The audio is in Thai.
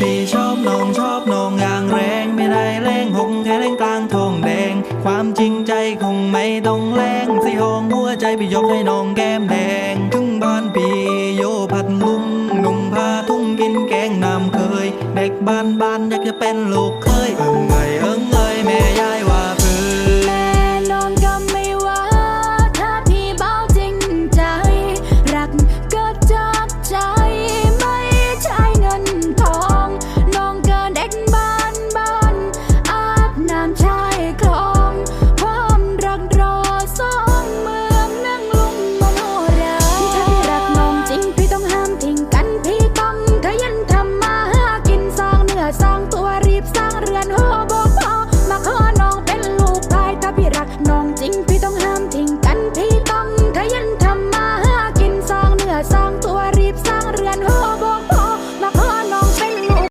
พี่ชอบนองชอบนองอย่างแรงไม่ได้แรงหงแค่แรงกลางทองแดง ความจริงใจคงไม่ต้องแรงสิหองหัวใจไปยกให้น้องแก้มแดงถึงบ้านพี่โยผัดลุงนุ่งพาทุ่งกินแกงน้ำเคย เด็กบ้านบ้านอยากจะเป็นลูกเคยเอิงเอยเอิง